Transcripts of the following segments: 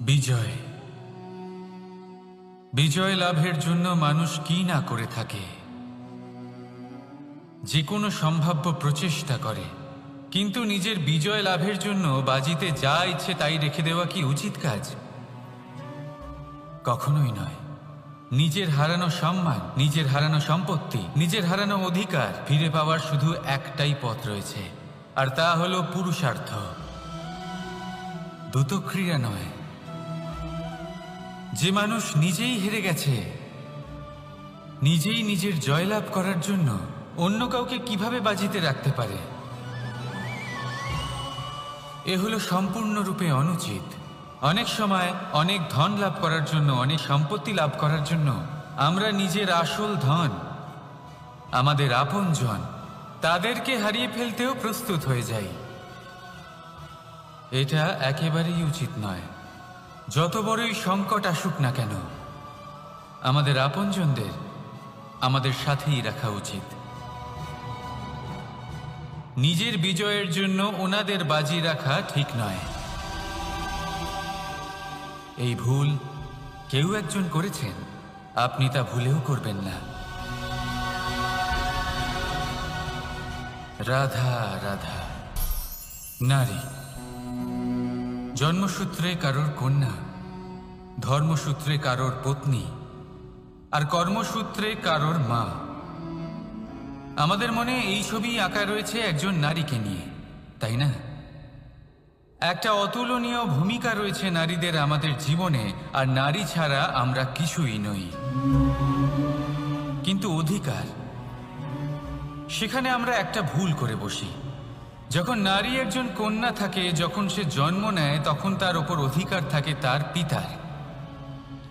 বিজয়। বিজয় লাভের জন্য মানুষ কি না করে থাকে? যে কোনো সম্ভাব্য প্রচেষ্টা করে, কিন্তু নিজের বিজয় লাভের জন্য বাজিতে যা ইচ্ছে তাই রেখে দেওয়া কি উচিত কাজ? কখনোই নয়। নিজের হারানো সম্মান, নিজের হারানো সম্পত্তি, নিজের হারানো অধিকার ফিরে পাওয়ার শুধু একটাই পথ রয়েছে, আর তা হলো পুরুষার্থ। দ্রুতক্রিয়া নয় যে মানুষ নিজেই হেরে গেছে, নিজেই নিজের জয়লাভ করার জন্য অন্য কাউকে কীভাবে বাজিতে রাখতে পারে? এ হলো সম্পূর্ণরূপে অনুচিত। অনেক সময় অনেক ধন লাভ করার জন্য, অনেক সম্পত্তি লাভ করার জন্য আমরা নিজের আসল ধন, আমাদের আপনজন, তাদেরকে হারিয়ে ফেলতেও প্রস্তুত হয়ে যাই। এটা একেবারেই উচিত নয়। যত বড়ই সংকট আসুক না কেন, আমাদের আপনজনদের আমাদের সাথেই রাখা উচিত। নিজের বিজয়ের জন্য ওনাদের বাজি রাখা ঠিক নয়। এই ভুল কেউ একজন করেছেন, আপনি তা ভুলেও করবেন না। রাধা রাধা, নারী, জন্মসূত্রে কারোর কন্যা ধর্মসূত্রে কারোর পত্নী আর কর্মসূত্রে কারোর মা। আমাদের মনে এই ছবি আঁকা রয়েছে একজন নারীকে নিয়ে, তাই না? একটা অতুলনীয় ভূমিকা রয়েছে নারীদের আমাদের জীবনে, আর নারী ছাড়া আমরা কিছুই নই। কিন্তু অধিকার, সেখানে আমরা একটা ভুল করে বসি। যখন নারী একজন কন্যা থাকে, যখন সে জন্ম নেয়, তখন তার ওপর অধিকার থাকে তার পিতার।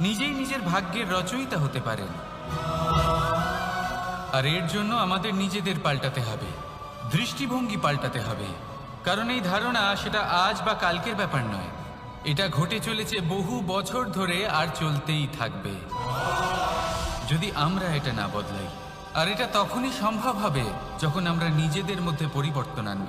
নিজেই নিজের ভাগ্যের রচয়িতা হতে পারেন। আর এর জন্য আমাদের নিজেদের পাল্টাতে হবে। দৃষ্টিভঙ্গি পাল্টাতে হবে। কারণ এই ধারণা সেটা আজ বা কালকের ব্যাপার নয়। এটা ঘটে চলেছে বহু বছর ধরে আর চলতেই থাকবে। যদি আমরা এটা না বদলাই, আর এটা তখনই সম্ভব হবে যখন আমরা নিজেদের মধ্যে পরিবর্তন আনব।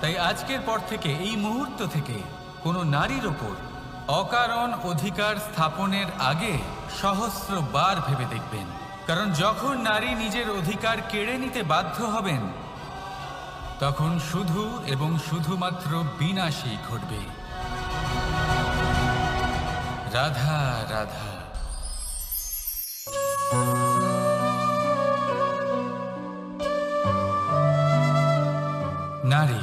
তাই আজকের পর থেকে, এই মুহূর্ত থেকে কোনো নারীর ওপর অকারণ অধিকার স্থাপনের আগে সহস্র বার ভেবে দেখবেন। কারণ যখন নারী নিজের অধিকার কেড়ে নিতে বাধ্য হবেন, তখন শুধু এবং শুধুমাত্র বিনাশই ঘটবে। রাধা রাধা। নারী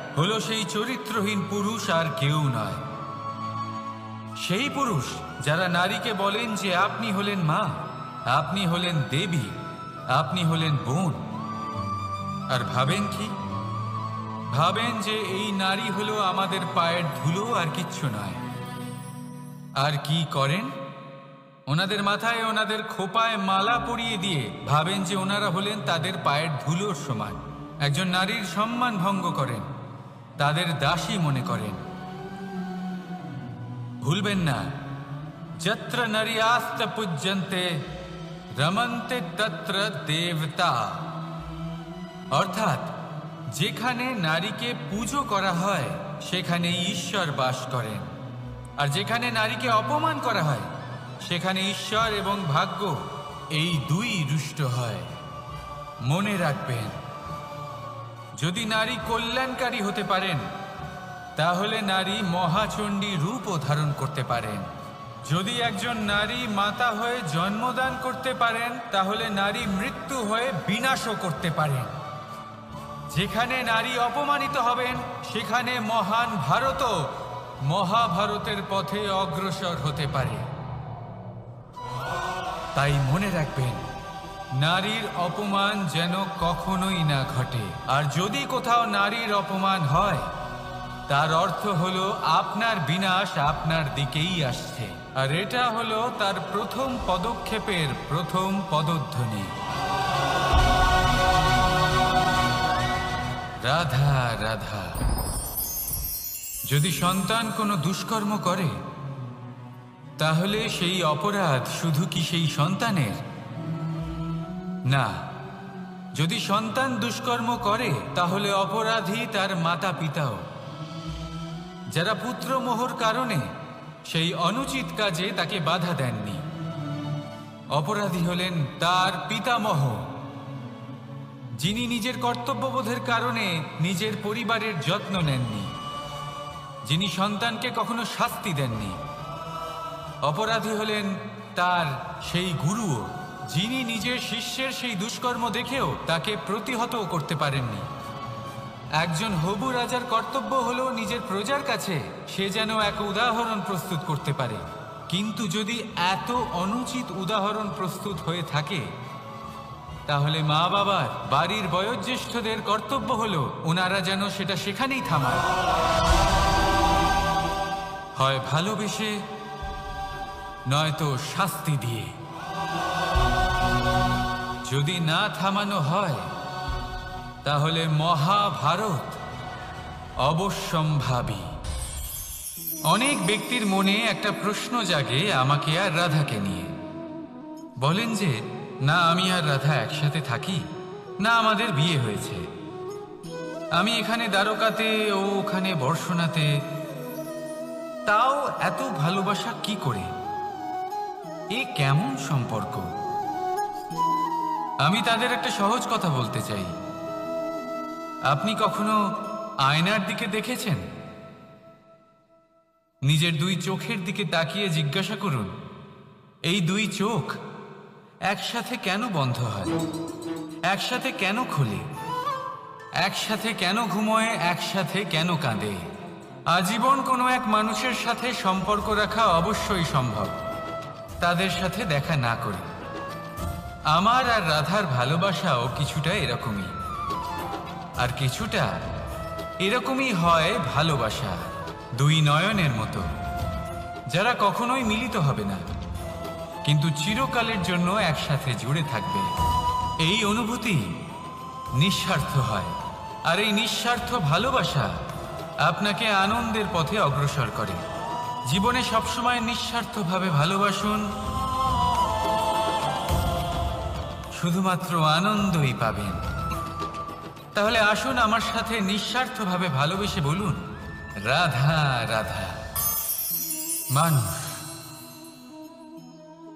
হলো সেই চরিত্রহীন পুরুষ আর কেউ নয়। সেই পুরুষ যারা নারীকে বলেন যে আপনি হলেন মা, আপনি হলেন দেবী, আপনি হলেন বোন। আর ভাবেন কি? ভাবেন যে এই নারী হলো আমাদের পায়ের ধুলো আর কিচ্ছু নয়। আর কি করেন? ওনাদের মাথায় ওনাদের খোপায় মালা পরিয়ে দিয়ে ভাবেন যে ওনারা হলেন তাদের পায়ের ধুলোর সমান। একজন নারীর সম্মান ভঙ্গ করেন। তাদের দাসী মনে করেন। ভুলবেন না। যত্র নারী আস্ত পূজ্যন্তে, রমন্তে তত্র দেবতা। অর্থাৎ, যেখানে নারীকে পুজো করা হয়, সেখানে ঈশ্বর বাস করেন। আর যেখানে নারীকে অপমান করা হয়, সেখানে ঈশ্বর এবং ভাগ্য এই দুই রুষ্ট হয়। মনে রাখবেন যদি নারী কল্যাণকারী হতে পারেন, তাহলে নারী মহাচণ্ডী রূপও ধারণ করতে পারেন। যদি একজন নারী মাতা হয়ে জন্মদান করতে পারেন, তাহলে নারী মৃত্যু হয়ে বিনাশও করতে পারেন। যেখানে নারী অপমানিত হবেন, সেখানে মহান ভারতও মহাভারতের পথে অগ্রসর হতে পারে। তাই মনে রাখবেন নারীর অপমান যেন কখনোই না ঘটে। আর যদি কোথাও নারীর অপমান হয়, তার অর্থ হলো আপনার বিনাশ আপনার দিকেই আসছে। আর এটা হলো তার প্রথম পদক্ষেপের প্রথম পদধ্বনি। রাধা রাধা। যদি সন্তান কোনো দুষ্কর্ম করে, তাহলে সেই অপরাধ শুধু কি সেই সন্তানের? না। যদি সন্তান দুষ্কর্ম করে, তাহলে অপরাধী তার মাতা পিতাও যারা পুত্রমোহর কারণে সেই অনুচিত কাজে তাকে বাধা দেননি। অপরাধী হলেন তার পিতামহ। যিনি নিজের কর্তব্যবোধের কারণে নিজের পরিবারের যত্ন নেননি। যিনি সন্তানকে কখনো শাস্তি দেননি। অপরাধী হলেন তার সেই গুরুও। যিনি নিজের শিষ্যের সেই দুষ্কর্ম দেখেও তাকে প্রতিহতও করতে পারেননি। একজন হবু রাজার কর্তব্য হলো নিজের প্রজার কাছে সে যেন এক উদাহরণ প্রস্তুত করতে পারে। কিন্তু যদি এত অনুচিত উদাহরণ প্রস্তুত হয়ে থাকে, তাহলে মা বাবার বাড়ির বয়োজ্যেষ্ঠদের কর্তব্য হলো ওনারা যেন সেটা সেখানেই থামায়। হয় ভালোবেসে, নয়তো শাস্তি দিয়ে। যদি না থামানো হয়, তাহলে মহাভারত অবশ্যম্ভাবী। অনেক ব্যক্তির মনে একটা প্রশ্ন জাগে আমাকে আর রাধাকে নিয়ে। বলেন যে, না, আমি আর রাধা একসাথে থাকি, না আমাদের বিয়ে হয়েছে। আমি এখানে দ্বারকাতে ও ওখানে বর্ষণাতে তাও এত ভালোবাসা কি করে? এ কেমন সম্পর্ক? আমি তাদের একটা সহজ কথা বলতে চাই। আপনি কখনো আয়নার দিকে দেখেছেন? নিজের দুই চোখের দিকে তাকিয়ে জিজ্ঞাসা করুন, এই দুই চোখ একসাথে কেন বন্ধ হয়? একসাথে কেন খোলে? একসাথে কেন ঘুমোয়? একসাথে কেন কাঁদে? আজীবন কোনো এক মানুষের সাথে সম্পর্ক রাখা অবশ্যই সম্ভব। তাদের সাথে দেখা না করে। আমার আর রাধার ভালোবাসাও কিছুটা এরকমই। আর কিছুটা এরকমই হয় ভালোবাসা, দুই নয়নের মতো, যারা কখনোই মিলিত হবে না। কিন্তু চিরকালের জন্য একসাথে জুড়ে থাকবে। এই অনুভূতি নিঃস্বার্থ হয়। আর এই নিঃস্বার্থ ভালোবাসা আপনাকে আনন্দের পথে অগ্রসর করে। জীবনে সবসময় নিঃস্বার্থভাবে ভালোবাসুন শুধুমাত্র আনন্দই পাবেন। তাহলে আসুন আমার সাথে নিঃস্বার্থভাবে ভালোবেসে বলুন, রাধা রাধা। মানুষ,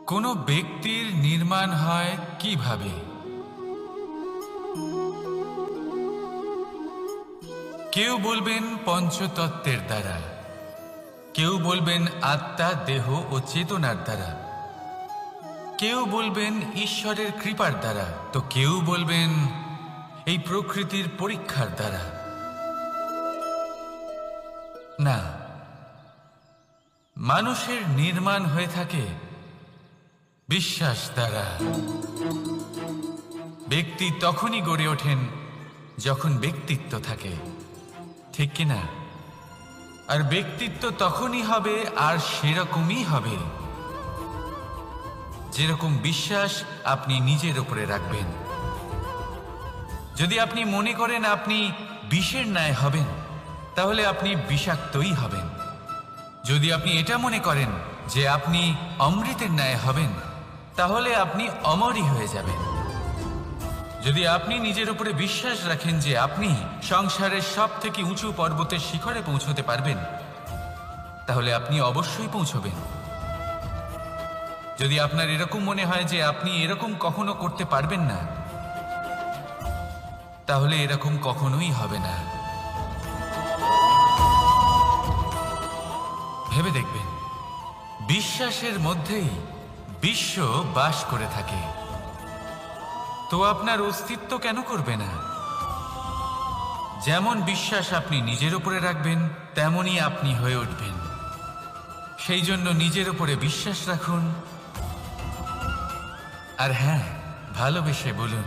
কোনো ব্যক্তির নির্মাণ হয় কীভাবে? কেউ বলবেন পঞ্চতত্ত্বের দ্বারা, কেউ বলবেন আত্মা, দেহ ও চেতনার দ্বারা। কেউ বলবেন ঈশ্বরের কৃপার দ্বারা, তো কেউ বলবেন এই প্রকৃতির পরীক্ষার দ্বারা। না, মানুষের নির্মাণ হয়ে থাকে বিশ্বাস দ্বারা। ব্যক্তি তখনই গড়ে ওঠেন যখন ব্যক্তিত্ব থাকে, ঠিক কিনা? আর ব্যক্তিত্ব তখনই হবে আর সেরকমই হবে। যেরকম বিশ্বাস আপনি নিজের উপরে রাখবেন। যদি আপনি মনে করেন আপনি বিষের ন্যায় হবেন, তাহলে আপনি বিষাক্তই হবেন। যদি আপনি এটা মনে করেন যে আপনি অমৃতের ন্যায় হবেন, তাহলে আপনি অমরই হয়ে যাবেন। যদি আপনি নিজের উপরে বিশ্বাস রাখেন যে আপনি সংসারের সব থেকে উঁচু পর্বতের শিখরে পৌঁছতে পারবেন, তাহলে আপনি অবশ্যই পৌঁছবেন। যদি আপনার এরকম মনে হয় যে আপনি এরকম কখনো করতে পারবেন না, তাহলে এরকম কখনোই হবে না। ভেবে দেখবেন, বিশ্বাসের মধ্যেই বিশ্ব বাস করে থাকে। তো আপনার অস্তিত্ব কেন করবে না? যেমন বিশ্বাস আপনি নিজের উপরে রাখবেন, তেমনই আপনি হয়ে উঠবেন। সেই জন্য নিজের উপরে বিশ্বাস রাখুন আর হ্যাঁ ভালোবেসে বলুন,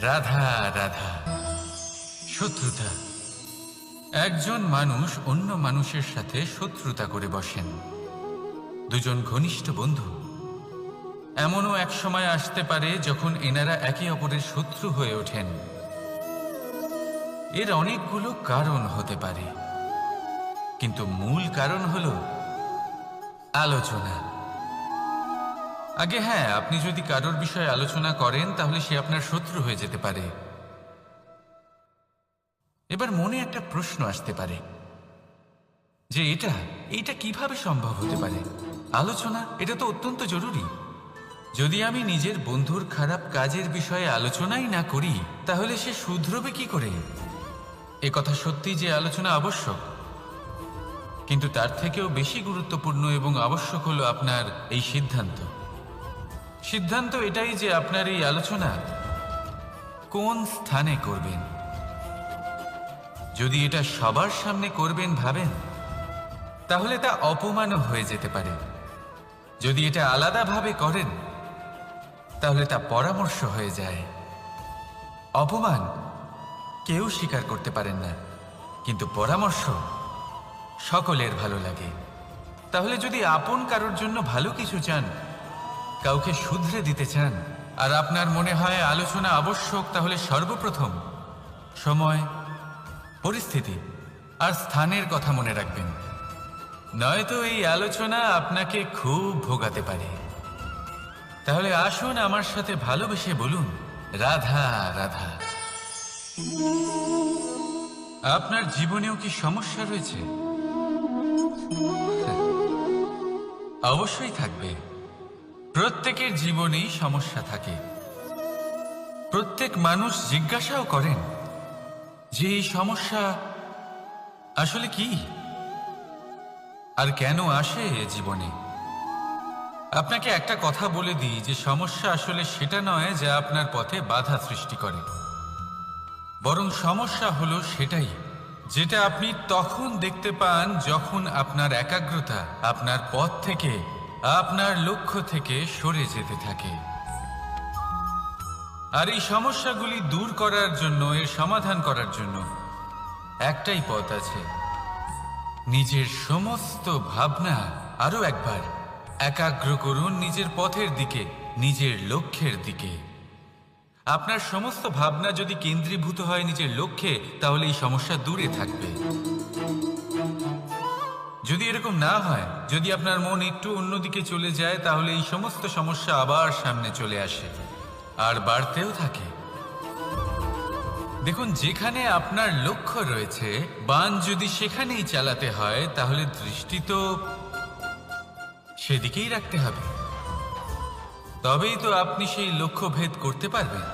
রাধা রাধা, শত্রুতা। একজন মানুষ অন্য মানুষের সাথে শত্রুতা করে বসেন। দুজন ঘনিষ্ঠ বন্ধু। এমনও এক সময় আসতে পারে যখন এনারা একে অপরের শত্রু হয়ে ওঠেন। এর অনেকগুলো কারণ হতে পারে। কিন্তু মূল কারণ হল আলোচনা। আগে হ্যাঁ আপনি যদি কারোর বিষয়ে আলোচনা করেন, তাহলে সে আপনার শত্রু হয়ে যেতে পারে। এবার মনে একটা প্রশ্ন আসতে পারে। যে এটা এটা কীভাবে সম্ভব হতে পারে? আলোচনা, এটা তো অত্যন্ত জরুরি। যদি আমি নিজের বন্ধুর খারাপ কাজের বিষয়ে আলোচনাই না করি, তাহলে সে শুধরবে কি করে? এ কথা সত্যি যে আলোচনা আবশ্যক। কিন্তু তার থেকেও বেশি গুরুত্বপূর্ণ এবং আবশ্যক হলো আপনার এই সিদ্ধান্ত। সিদ্ধান্ত এটাই যে আপনার এই আলোচনা কোন স্থানে করবেন? যদি এটা সবার সামনে করবেন ভাবেন, তাহলে তা অপমানও হয়ে যেতে পারে। যদি এটা আলাদাভাবে করেন, তাহলে তা পরামর্শ হয়ে যায়। অপমান কেউ স্বীকার করতে পারেন না, কিন্তু পরামর্শ সকলের ভালো লাগে। তাহলে যদি আপন কারোর জন্য ভালো কিছু চান কাউকে শুধরে দিতে চান? আর আপনার মনে হয় আলোচনা আবশ্যক, তাহলে সর্বপ্রথম সময়, পরিস্থিতি আর স্থানের কথা মনে রাখবেন। নয়তো এই আলোচনা আপনাকে খুব ভোগাতে পারে। তাহলে আসুন আমার সাথে ভালোবেসে বলুন, রাধা রাধা। আপনার জীবনেও কি সমস্যা রয়েছে? অবশ্যই থাকবে। প্রত্যেকের জীবনেই সমস্যা থাকে। প্রত্যেক মানুষ জিজ্ঞাসাও করেন যে এই সমস্যা আসলে কি? আর কেন আসে এ জীবনে? আপনাকে একটা কথা বলে দিই যে সমস্যা আসলে সেটা নয় যা আপনার পথে বাধা সৃষ্টি করে। বরং সমস্যা হলো সেটাই, যেটা আপনি তখন দেখতে পান যখন আপনার একাগ্রতা আপনার পথ থেকে আপনার লক্ষ্য থেকে সরে যেতে থাকে। আর এই সমস্যাগুলি দূর করার জন্য, এর সমাধান করার জন্য একটাই পথ আছে। নিজের সমস্ত ভাবনা আরও একবার একাগ্র করুন নিজের পথের দিকে, নিজের লক্ষ্যের দিকে। আপনার সমস্ত ভাবনা যদি কেন্দ্রীভূত হয় নিজের লক্ষ্যে, তাহলে এই সমস্যা দূরে থাকবে। যদি এরকম না হয়, যদি আপনার মন একটু অন্যদিকে চলে যায়, তাহলে এই সমস্ত সমস্যা আবার সামনে চলে আসে, আর বাড়তেও থাকে। দেখুন, যেখানে আপনার লক্ষ্য রয়েছে, বান যদি সেখানেই চালাতে হয়, তাহলে দৃষ্টি তো সেদিকেই রাখতে হবে। তবেই তো আপনি সেই লক্ষ্য ভেদ করতে পারবেন।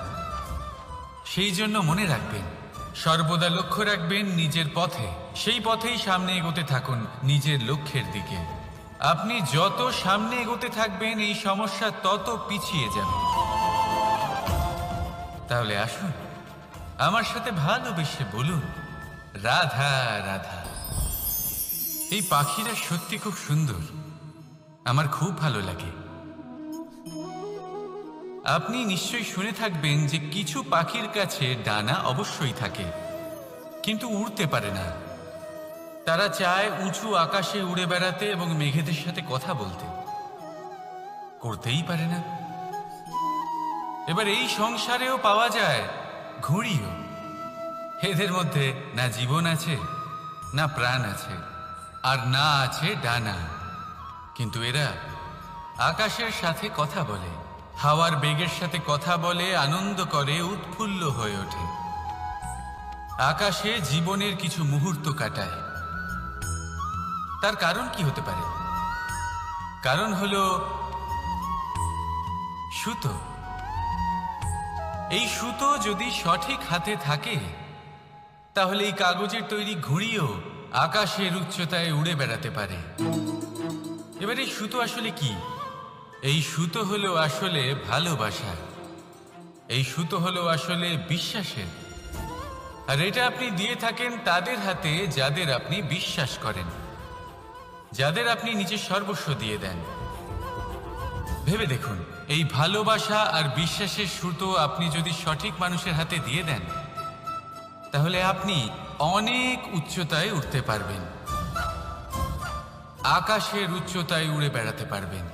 সেই জন্য মনে রাখবেন সর্বদা লক্ষ্য রাখবেন নিজের পথে। সেই পথেই সামনে এগোতে থাকুন নিজের লক্ষ্যের দিকে। আপনি যত সামনে এগোতে থাকবেন, এই সমস্যা তত পিছিয়ে যাবে। তাহলে আসুন, আমার সাথে ভালোবেসে বলুন, রাধা রাধা। এই পাখিরা সত্যি খুব সুন্দর। আমার খুব ভালো লাগে। আপনি নিশ্চয়ই শুনে থাকবেন যে কিছু পাখির কাছে ডানা অবশ্যই থাকে, কিন্তু উড়তে পারে না। তারা চায় উঁচু আকাশে উড়ে বেড়াতে এবং মেঘেদের সাথে কথা বলতে। করতেই পারে না। এবার এই সংসারেও পাওয়া যায় ঘুড়িও। এদের মধ্যে না জীবন আছে, না প্রাণ আছে, আর না আছে ডানা। কিন্তু এরা আকাশের সাথে কথা বলে। হাওয়ার বেগের সাথে কথা বলে আনন্দ করে, উৎফুল্ল হয়ে ওঠে। আকাশে জীবনের কিছু মুহূর্ত কাটায়। তার কারণ কি হতে পারে? কারণ হলো সুতো। এই সুতো যদি সঠিক হাতে থাকে, তাহলে এই কাগজের তৈরি ঘুড়িও আকাশের উচ্চতায় উড়ে বেড়াতে পারে। এবার এই সুতো আসলে কি? এই সুতো হলো আসলে ভালোবাসা। এই সুতো হলো আসলে বিশ্বাসের। আর এটা আপনি দিয়ে থাকেন তাদের হাতে যাদের আপনি বিশ্বাস করেন। যাদের আপনি নিজের সর্বস্ব দিয়ে দেন। ভেবে দেখুন, এই ভালোবাসা আর বিশ্বাসের সুতো আপনি যদি সঠিক মানুষের হাতে দিয়ে দেন, তাহলে আপনি অনেক উচ্চতায় উঠতে পারবেন। আকাশের উচ্চতায় উড়ে বেড়াতে পারবেন।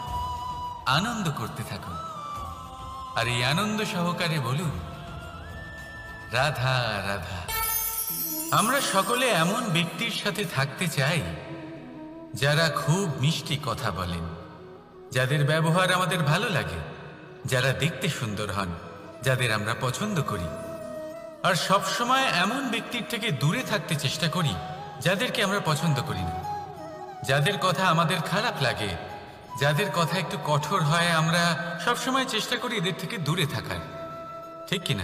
আনন্দ করতে থাকুন। আর এই আনন্দ সহকারে বলুন, রাধা রাধা, আমরা সকলে এমন ব্যক্তির সাথে থাকতে চাই, যারা খুব মিষ্টি কথা বলেন, যাদের ব্যবহার আমাদের ভালো লাগে, যারা দেখতে সুন্দর হন, যাদের আমরা পছন্দ করি। আর সব সময় এমন ব্যক্তির থেকে দূরে থাকতে চেষ্টা করি, যাদেরকে আমরা পছন্দ করি না। যাদের কথা আমাদের খারাপ লাগে যাদের কথা একটু কঠোর হয়, আমরা সব সময় চেষ্টা করি এদের থেকে দূরে থাকার। ঠিক কিনা?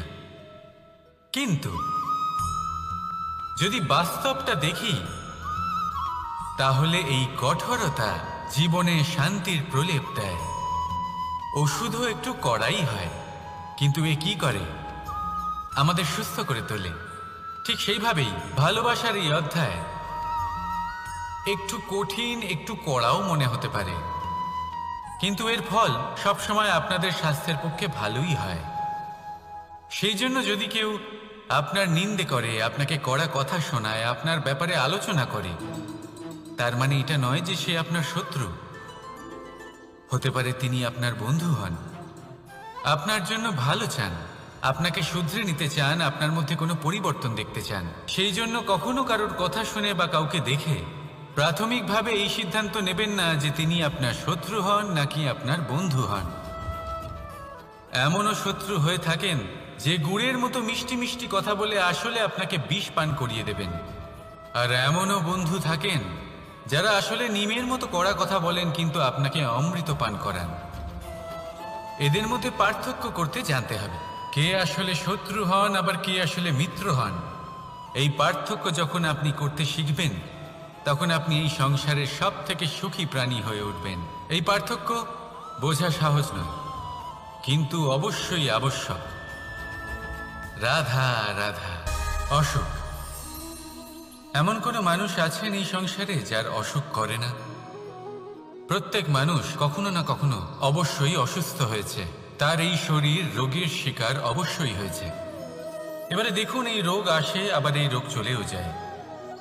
কিন্তু, যদি বাস্তবটা দেখি, তাহলে এই কঠোরতা জীবনে শান্তির প্রলেপ দেয়। ওষুধও একটু কড়াই হয়, কিন্তু এ কি করে? আমাদের সুস্থ করে তোলে। ঠিক সেইভাবেই ভালোবাসার এই অধ্যায়। একটু কঠিন, একটু কড়াও মনে হতে পারে। কিন্তু এর ফল সবসময় আপনাদের স্বাস্থ্যের পক্ষে ভালোই হয়। সেই জন্য যদি কেউ আপনার নিন্দে করে, আপনাকে কড়া কথা শোনায়, আপনার ব্যাপারে আলোচনা করে, তার মানে এটা নয় যে সে আপনার শত্রু। হতে পারে তিনি আপনার বন্ধু হন। আপনার জন্য ভালো চান, আপনাকে শুধরে নিতে চান, আপনার মধ্যে কোনো পরিবর্তন দেখতে চান। সেই জন্য কখনো কারোর কথা শুনে বা কাউকে দেখে প্রাথমিকভাবে এই সিদ্ধান্ত নেবেন না যে তিনি আপনার শত্রু হন নাকি আপনার বন্ধু হন। এমনও শত্রু হয়ে থাকেন যে গুড়ের মতো মিষ্টি মিষ্টি কথা বলে আসলে আপনাকে বিষ পান করিয়ে দেবেন। আর এমনও বন্ধু থাকেন যারা আসলে নিমের মতো কড়া কথা বলেন কিন্তু আপনাকে অমৃত পান করান। এদের মধ্যে পার্থক্য করতে জানতে হবে, কে আসলে শত্রু হন, আবার কে আসলে মিত্র হন। এই পার্থক্য যখন আপনি করতে শিখবেন তখন আপনি এই সংসারের সব থেকে সুখী প্রাণী হয়ে উঠবেন। এই পার্থক্য বোঝা সহজ নয়, কিন্তু অবশ্যই আবশ্যক। রাধা রাধা, অসুখ। এমন কোনো মানুষ আছেন এই সংসারে যার অসুখ করে না? প্রত্যেক মানুষ কখনো না কখনো অবশ্যই অসুস্থ হয়েছে। তার এই শরীর রোগের শিকার অবশ্যই হয়েছে। এবারে দেখুন এই রোগ আসে, আবার এই রোগ চলেও যায়।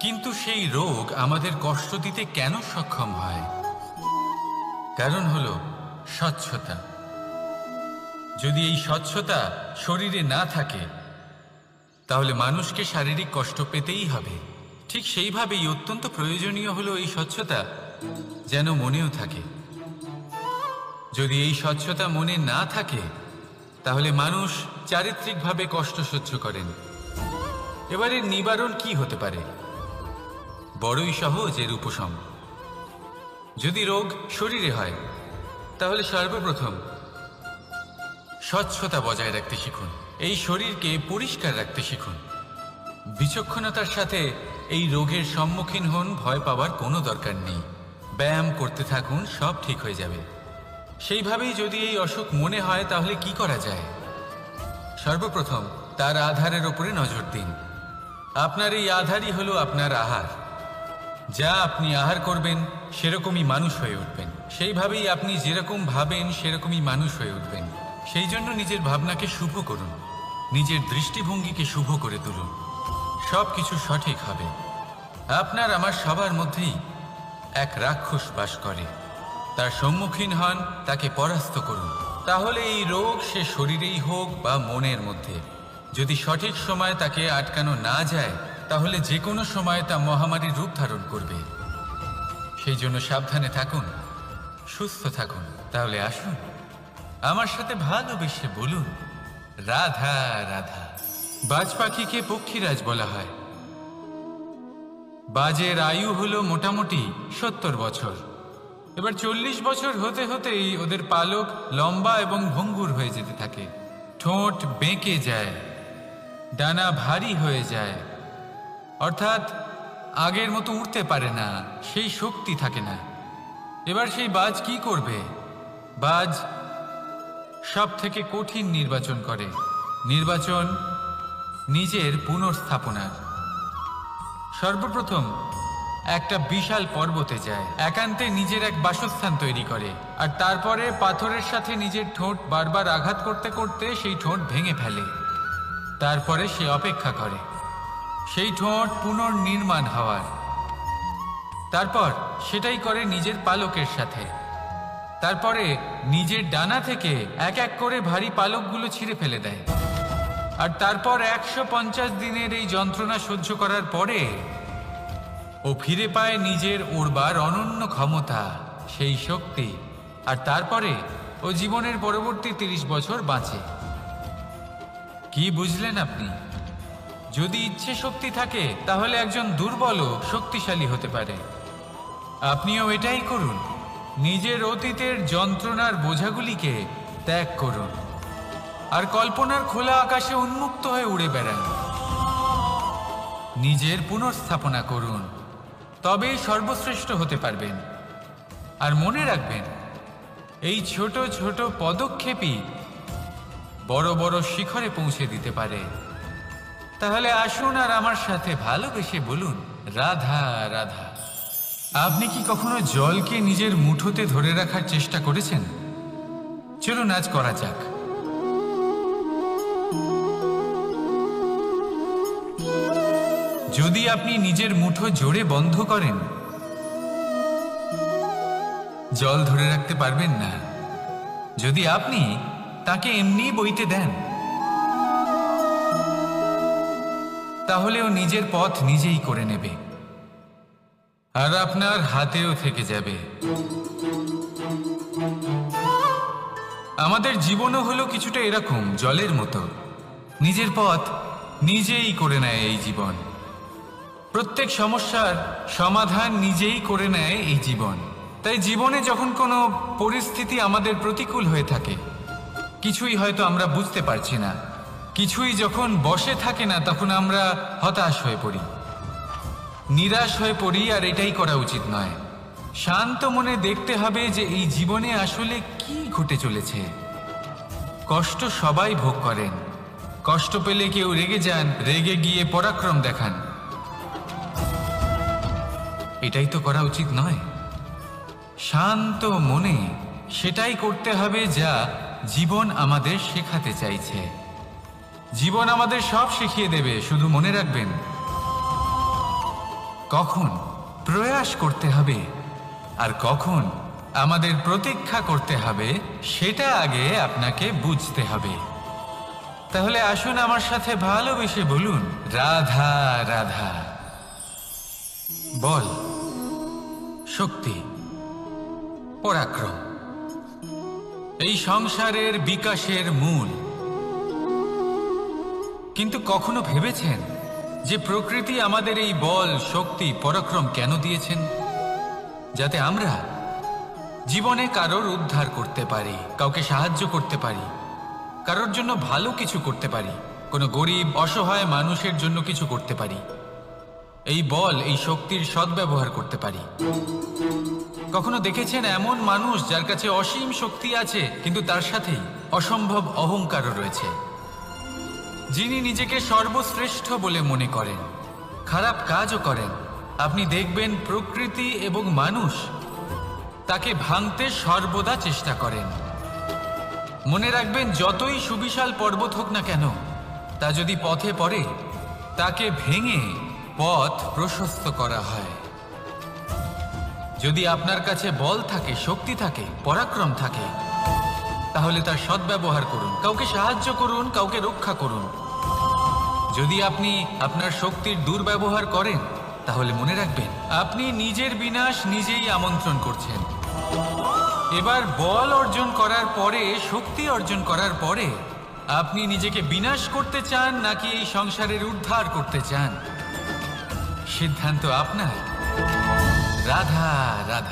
কিন্তু সেই রোগ আমাদের কষ্ট দিতে কেন সক্ষম হয়? কারণ হলো স্বচ্ছতা। যদি এই স্বচ্ছতা শরীরে না থাকে, তাহলে মানুষকে শারীরিক কষ্ট পেতেই হবে। ঠিক সেইভাবেই অত্যন্ত প্রয়োজনীয় হলো এই স্বচ্ছতা যেন মনেও থাকে। যদি এই স্বচ্ছতা মনে না থাকে, তাহলে মানুষ চারিত্রিকভাবে কষ্ট সহ্য করেন। এবারে নিবারণ কি হতে পারে? বড়ই সহজ এর উপশম। যদি রোগ শরীরে হয়, তাহলে সর্বপ্রথম স্বচ্ছতা বজায় রাখতে শিখুন। এই শরীরকে পরিষ্কার রাখতে শিখুন। বিচক্ষণতার সাথে এই রোগের সম্মুখীন হন, ভয় পাওয়ার কোনো দরকার নেই। ব্যায়াম করতে থাকুন, সব ঠিক হয়ে যাবে। সেইভাবেই যদি এই অসুখ মনে হয়, তাহলে কি করা যায়? সর্বপ্রথম তার আধারের ওপরে নজর দিন। আপনার এই আধারই হলো আপনার আহার। যা আপনি আহার করবেন, সেরকমই মানুষ হয়ে উঠবেন। সেইভাবেই আপনি যেরকম ভাবেন, সেরকমই মানুষ হয়ে উঠবেন। সেই জন্য নিজের ভাবনাকে শুভ করুন। নিজের দৃষ্টিভঙ্গিকে শুভ করে তুলুন। সব কিছু সঠিক হবে। আপনার আমার সবার মধ্যেই এক রাক্ষস বাস করে। তার সম্মুখীন হন, তাকে পরাস্ত করুন। তাহলে এই রোগ সে শরীরেই হোক বা মনের মধ্যে। যদি সঠিক সময় তাকে আটকানো না যায় তাহলে যে কোনো সময় তা মহামারীর রূপ ধারণ করবে। সেই জন্য সাবধানে থাকুন, সুস্থ থাকুন। তাহলে আসুন, আমার সাথে ভালোবেসে বলুন, রাধা রাধা। বাজ পাখিকে পক্ষীরাজ বলা হয়। বাজের আয়ু হলো মোটামুটি সত্তর বছর। এবার চল্লিশ বছর হতে হতেই ওদের পালক লম্বা এবং ভঙ্গুর হয়ে যেতে থাকে। ঠোঁট বেঁকে যায়, ডানা ভারী হয়ে যায়। অর্থাৎ আগের মতো উঠতে পারে না, সেই শক্তি থাকে না। এবার সেই বাজ কি করবে? বাজ সব থেকে কঠিন নির্বাচন করে। নির্বাচন নিজের পুনর্স্থাপনার সর্বপ্রথম একটা বিশাল পর্বতে যায়। একান্তে নিজের এক বাসস্থান তৈরি করে আর তারপরে পাথরের সাথে নিজের ঠোঁট বারবার আঘাত করতে করতে সেই ঠোঁট ভেঙে ফেলে। তারপরে সে অপেক্ষা করে। সেই ঠোঁট পুনর্নির্মাণ হওয়ার। তারপর সেটাই করে নিজের পালকের সাথে। তারপরে নিজের ডানা থেকে এক এক করে ভারী পালকগুলো ছিঁড়ে ফেলে দেয়। আর তারপর একশো পঞ্চাশ দিনের এই যন্ত্রণা সহ্য করার পরে ও ফিরে পায় নিজের উড়বার অনন্য ক্ষমতা, সেই শক্তি। আর তারপরে ও জীবনের পরবর্তী তিরিশ বছর বাঁচে। কি বুঝলেন আপনি? যদি ইচ্ছে শক্তি থাকে, তাহলে একজন দুর্বলও শক্তিশালী হতে পারে। আপনিও এটাই করুন। নিজের অতীতের যন্ত্রণার বোঝাগুলিকে ত্যাগ করুন। আর কল্পনার খোলা আকাশে উন্মুক্ত হয়ে উড়ে বেড়ান। নিজের পুনর্স্থাপনা করুন। তবেই সর্বশ্রেষ্ঠ হতে পারবেন। আর মনে রাখবেন, এই ছোট ছোট পদক্ষেপই বড় বড় শিখরে পৌঁছে দিতে পারে। তাহলে আসুন আর আমার সাথে ভালোবেসে বলুন, রাধা রাধা। আপনি কি কখনো জলকে নিজের মুঠোতে ধরে রাখার চেষ্টা করেছেন? চলুন, আজ করা যাক। যদি আপনি নিজের মুঠো জোরে বন্ধ করেন, জল ধরে রাখতে পারবেন না। যদি আপনি তাকে এমনি বইতে দেন তাহলে ও নিজের পথ নিজেই করে নেবে। আর আপনার হাতেও থেকে যাবে। আমাদের জীবনও হলো কিছুটা এরকম, জলের মতো। নিজের পথ নিজেই করে নেয় এই জীবন। প্রত্যেক সমস্যার সমাধান নিজেই করে নেয় এই জীবন। তাই জীবনে যখন কোনো পরিস্থিতি আমাদের প্রতিকূল হয়ে থাকে, কিছুই হয়তো আমরা বুঝতে পারছি না। কিছুই যখন বসে থাকে না, তখন আমরা হতাশ হয়ে পড়ি। নিরাশ হয়ে পড়ি, আর এটাই করা উচিত নয়। শান্ত মনে দেখতে হবে যে এই জীবনে আসলে কি ঘটে চলেছে। কষ্ট সবাই ভোগ করেন। কষ্ট পেলে কেউ রেগে যান, রেগে গিয়ে পরাক্রম দেখান। এটাই তো করা উচিত নয়। শান্ত মনে সেটাই করতে হবে যা জীবন আমাদের শেখাতে চাইছে। জীবন আমাদের সব শিখিয়ে দেবে, শুধু মনে রাখবেন। কখন প্রয়াস করতে হবে আর কখন আমাদের প্রতীক্ষা করতে হবে, সেটা আগে আপনাকে বুঝতে হবে। তাহলে আসুন আমার সাথে ভালোবেসে বলুন, রাধা রাধা। বল, শক্তি, পরাক্রম। এই সংসারের বিকাশের মূল। কিন্তু কখনো ভেবেছেন যে প্রকৃতি আমাদের এই বল, শক্তি, পরাক্রম কেন দিয়েছেন? যাতে আমরা জীবনে কারোর উদ্ধার করতে পারি, কাউকে সাহায্য করতে পারি, কারোর জন্য ভালো কিছু করতে পারি, কোনো গরিব, অসহায় মানুষের জন্য কিছু করতে পারি, এই বল, এই শক্তির সদ্ব্যবহার করতে পারি। কখনো দেখেছেন এমন মানুষ যার কাছে অসীম শক্তি আছে, কিন্তু তার সাথেই অসম্ভব অহংকারও রয়েছে? যিনি নিজেকে সর্বশ্রেষ্ঠ বলে মনে করেন, খারাপ কাজও করেন। আপনি দেখবেন প্রকৃতি এবং মানুষ তাকে ভাঙতে সর্বদা চেষ্টা করেন। মনে রাখবেন, যতই সুবিশাল পর্বত হোক না কেন, তা যদি পথে পড়ে, তাকে ভেঙে পথ প্রশস্ত করা হয়। যদি আপনার কাছে বল থাকে, শক্তি থাকে, পরাক্রম থাকে, তাহলে তার সদ্ব্যবহার করুন। কাউকে সাহায্য করুন, কাউকে রক্ষা করুন। যদি আপনি আপনার শক্তির দুর্ব্যবহার করেন, তাহলে মনে রাখবেন, আপনি নিজের বিনাশ নিজেই আমন্ত্রণ করছেন। এবার বল অর্জন করার পরে, শক্তি অর্জন করার পরে, আপনি নিজেকে বিনাশ করতে চান নাকি এই সংসারের উদ্ধার করতে চান? সিদ্ধান্ত আপনার। রাধা রাধা।